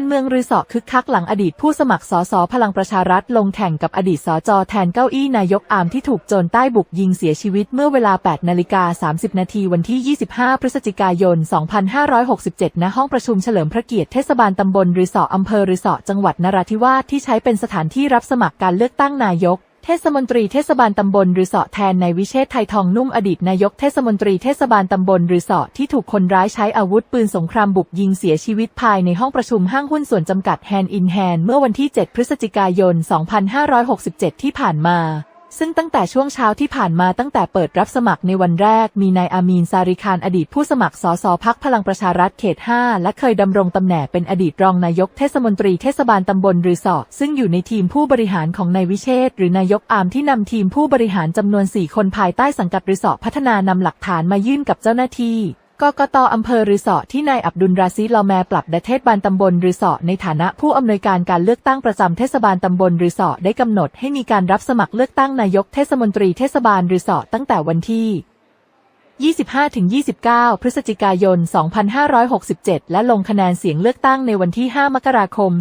การเมืองรือสอคึกคักหลังอดีตผู้สมัครสสพลังประชารัฐลงแข่งกับอดีตสจแทนเก้าอี้นายกอามที่ถูกโจรใต้บุกยิงเสียชีวิตเมื่อเวลา 8 นาฬิกา 30 นาทีวันที่ 25 พฤศจิกายน 2567 ณ ห้องประชุมเฉลิมพระเกียรติเทศบาลตำบลรือสออำเภอรือสอจังหวัดนราธิวาสที่ใช้เป็นสถานที่รับสมัครการเลือกตั้งนายก เทศมนตรีเทศบาลตำบลรือสอแทนในายวิเชษไทยทองนุ่มอดีตนายกเทศมนตรีเทศบาลตำบลรือสอที่ถูกคนร้ายใช้อาวุธปืนสงครามบุกยิงเสียชีวิตภายในห้องประชุมห้างหุ้นส่วนจำกัดแฮนด์อินแฮนเมื่อวันที่ 7 พฤศจิกายน 2567 ที่ผ่านมา ซึ่งตั้งแต่ช่วงเช้าที่ผ่านมาตั้งแต่เปิดรับสมัครในวันแรก มีนายอามีนซาริคานอดีตผู้สมัครสสพักพลังประชารัฐเขต 5 และเคยดำรงตำแหน่งเป็นอดีตรองนายกเทศมนตรีเทศบาลตำบลรือสอซึ่งอยู่ในทีมผู้บริหารของนายวิเชษหรือนายกอามที่นำทีมผู้บริหารจำนวน 4 คนภายใต้สังกัดรือสอพัฒนานำหลักฐานมายื่นกับเจ้าหน้าที่ กกตอำเภอรือสอที่นายอับดุลราซีลอแมปรับดเทศบาลตำบลรือสอในฐานะผู้อำนวยการการเลือกตั้งประจำเทศบาลตำบลรือสอได้กำหนดให้มีการรับสมัครเลือกตั้งนายกเทศมนตรีเทศบาลรือสอตั้งแต่วันที่ 25-29 พฤศจิกายน 2567 และลงคะแนนเสียงเลือกตั้งในวันที่ 5 มกราคม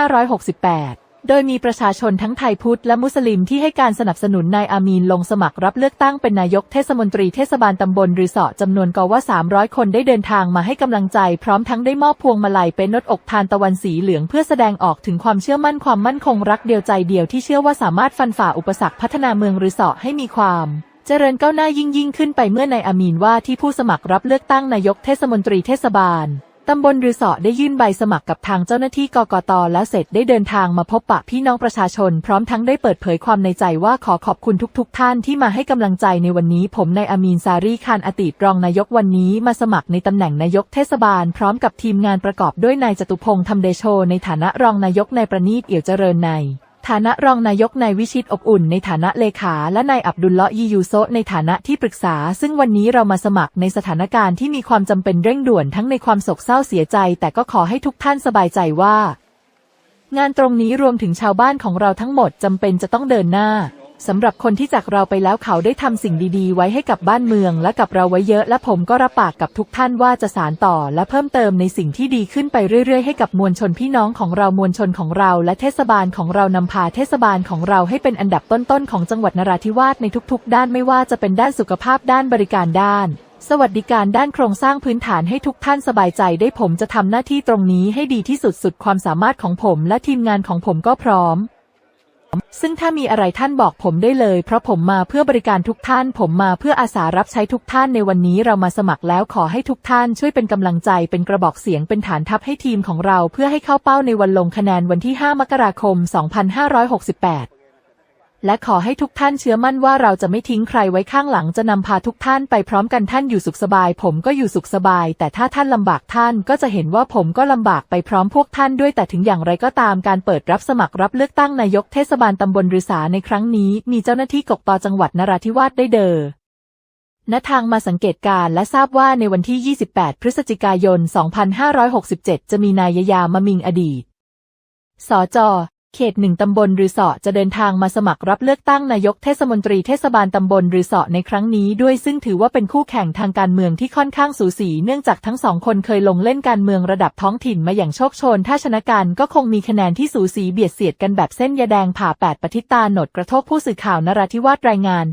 2568 โดยมีประชาชนทั้งไทยพุทธและมุสลิมที่ให้การสนับสนุนนายอามีนลงสมัครรับเลือกตั้งเป็นนายกเทศมนตรีเทศบาลตำบลรือสอจำนวนกว่า 300 คนได้เดินทางมาให้กำลังใจ พร้อมทั้งได้มอบพวงมาลัยเป็นนดอกทานตะวันสีเหลืองเพื่อแสดงออกถึงความเชื่อมั่นความมั่นคงรักเดียวใจเดียวที่เชื่อว่าสามารถฟันฝ่าอุปสรรคพัฒนาเมืองรือสอให้มีความเจริญก้าวหน้ายิ่งยิ่งขึ้นไปเมื่อนายอามีนว่าที่ผู้สมัครรับเลือกตั้งนายกเทศมนตรีเทศบาล ตำบลรือสอได้ยื่นใบสมัครกับทางเจ้าหน้าที่กกตแล้วเสร็จได้เดินทางมาพบปะพี่น้องประชาชน พร้อมทั้งได้เปิดเผยความในใจว่าขอขอบคุณทุกๆทท่านที่มาให้กำลังใจในวันนี้ ผมนายอามีนซารีคานอติรองนายกวันนี้มาสมัครในตำแหน่งนายกเทศบาล พร้อมกับทีมงานประกอบด้วยนายจตุพงษ์ธรรมเดโช ในฐานะรองนายกนายประนีตเอี่ยวเจริญใน ฐานะรองนายกนายวิชิตอบอุ่นในฐานะเลขา และนายอับดุลเลาะยียูโซในฐานะที่ปรึกษา ซึ่งวันนี้เรามาสมัครในสถานการณ์ที่มีความจำเป็นเร่งด่วนทั้งในความโศกเศร้าเสียใจ แต่ก็ขอให้ทุกท่านสบายใจว่า งานตรงนี้รวมถึงชาวบ้านของเราทั้งหมดจำเป็นจะต้องเดินหน้า สำหรับคนที่จากเราไปแล้วเขาได้ทำสิ่งดีๆ ไว้ให้กับบ้านเมือง และกับเราไว้เยอะ และผมก็รับปากกับทุกท่านว่าจะสานต่อ และเพิ่มเติมในสิ่งที่ดีขึ้นไปเรื่อยๆ ให้กับมวลชนพี่น้องของเรามวลชนของเรา และเทศบาลของเรานำพาเทศบาลของเราให้เป็นอันดับต้นๆของจังหวัดนราธิวาสในทุก ๆ ด้านไม่ว่าจะเป็นด้านสุขภาพด้านบริการด้านสวัสดิการด้านโครงสร้างพื้นฐานให้ทุกท่านสบายใจได้ผมจะทำหน้าที่ตรงนี้ให้ดีที่สุดสุดความสามารถของผมและทีมงานของผมก็พร้อม ซึ่งถ้ามีอะไรท่านบอกผมได้เลย เพราะผมมาเพื่อบริการทุกท่าน ผมมาเพื่ออาสารับใช้ทุกท่านในวันนี้เรามาสมัครแล้วขอให้ทุกท่านช่วยเป็นกำลังใจเป็นกระบอกเสียงเป็นฐานทัพให้ทีมของเรา เพื่อให้เข้าเป้าในวันลงคะแนนวันที่ 5 มกราคม 2568 และขอให้ทุกท่านเชื่อมั่นว่าเราจะไม่ทิ้งใครไว้ข้างหลังจะนำพาทุกท่านไปพร้อมกันท่านอยู่สุขสบาย ผมก็อยู่สุขสบาย แต่ถ้าท่านลำบากท่านก็จะเห็นว่าผมก็ลำบากไปพร้อมพวกท่านด้วยแต่ถึงอย่างไรก็ตามการเปิดรับสมัครรับเลือกตั้งนายกเทศบาลตำบลรือสาในครั้งนี้ มีเจ้าหน้าที่กกตจังหวัดนราธิวาสได้เดอณทางมาสังเกตการณ์และทราบว่าในวันที่ 28 พฤศจิกายน 2567 จะมีนายยามามิงอดีต สจ เขตหนึ่งตำบลรือสอจะเดินทางมาสมัครรับเลือกตั้งนายกเทศมนตรีเทศบาลตำบลรือสอในครั้งนี้ด้วยซึ่งถือว่าเป็นคู่แข่งทางการเมืองที่ค่อนข้างสูสี เนื่องจากทั้งสองคนเคยลงเล่นการเมืองระดับท้องถิ่นมาอย่างโชคชน ถ้าชนะกันก็คงมีคะแนนที่สูสีเบียดเสียดกันแบบเส้นยาแดงผ่าแปดปฏิตาหนดกระทบผู้สื่อข่าวนราธิวาสรายงาน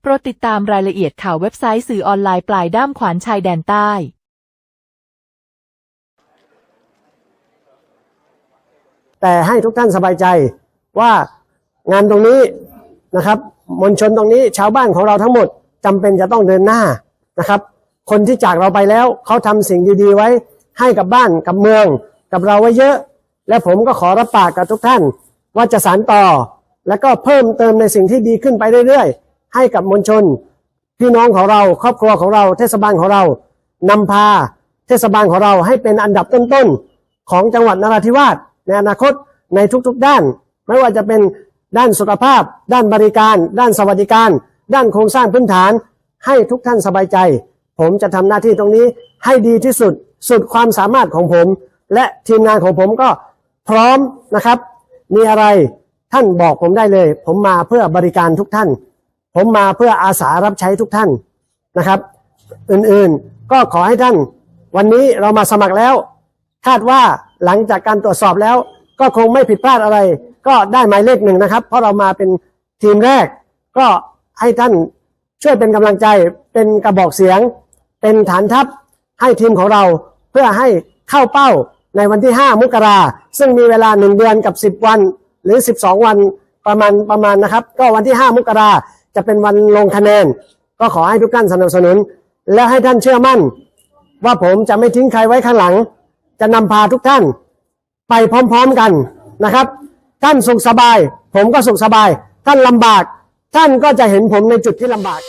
โปรดติดตามรายละเอียดข่าวเว็บไซต์สื่อออนไลน์ปลายด้ามขวานชายแดนใต้ แต่ให้ทุกท่านสบายใจว่างานตรงนี้นะครับมวลชนตรงนี้ชาวบ้านของเราทั้งหมดจำเป็นจะต้องเดินหน้านะครับ คนที่จากเราไปแล้วเขาทำสิ่งดีๆไว้ให้กับบ้านกับเมือง กับเราไว้เยอะ และผมก็ขอรับปากกับทุกท่าน ว่าจะสานต่อ แล้วก็เพิ่มเติมในสิ่งที่ดีขึ้นไปเรื่อยๆ ให้กับมวลชน พี่น้องของเราครอบครัวของเรา เทศบาลของเรานำพา เทศบาลของเราให้เป็นอันดับต้นๆของจังหวัดนราธิวาส ในอนาคตในทุกๆด้าน ไม่ว่าจะเป็นด้านสุขภาพ ด้านบริการ ด้านสวัสดิการ ด้านโครงสร้างพื้นฐาน ให้ทุกท่านสบายใจ ผมจะทำหน้าที่ตรงนี้ให้ดีที่สุดสุดความสามารถของผม และทีมงานของผมก็พร้อมนะครับ มีอะไรท่านบอกผมได้เลย ผมมาเพื่อบริการทุกท่าน ผมมาเพื่ออาสารับใช้ทุกท่านนะครับ อื่นๆก็ขอให้ท่าน วันนี้เรามาสมัครแล้ว คาดว่า หลังจากการตรวจสอบแล้วก็คงไม่ผิดพลาดอะไร ก็ได้หมายเลขหนึ่งนะครับ เพราะเรามาเป็นทีมแรก ก็ให้ท่านช่วยเป็นกำลังใจเป็นกระบอกเสียง เป็นฐานทัพให้ทีมของเราเพื่อให้เข้าเป้าในวันที่ 5 มกราซึ่งมีเวลา 1 เดือนกับ 10 วัน หรือ 12 วันประมาณประมาณนะครับ ก็วันที่ 5 มกราจะเป็นวันลงคะแนน ก็ขอให้ทุกท่านสนับสนุน และให้ท่านเชื่อมั่น ว่าผมจะไม่ทิ้งใครไว้ข้างหลัง จะนำพาทุกท่าน ไปพร้อมๆกันนะครับ ท่านสุขสบาย ผมก็สุขสบาย ท่านลำบาก ท่านก็จะเห็นผมในจุดที่ลำบาก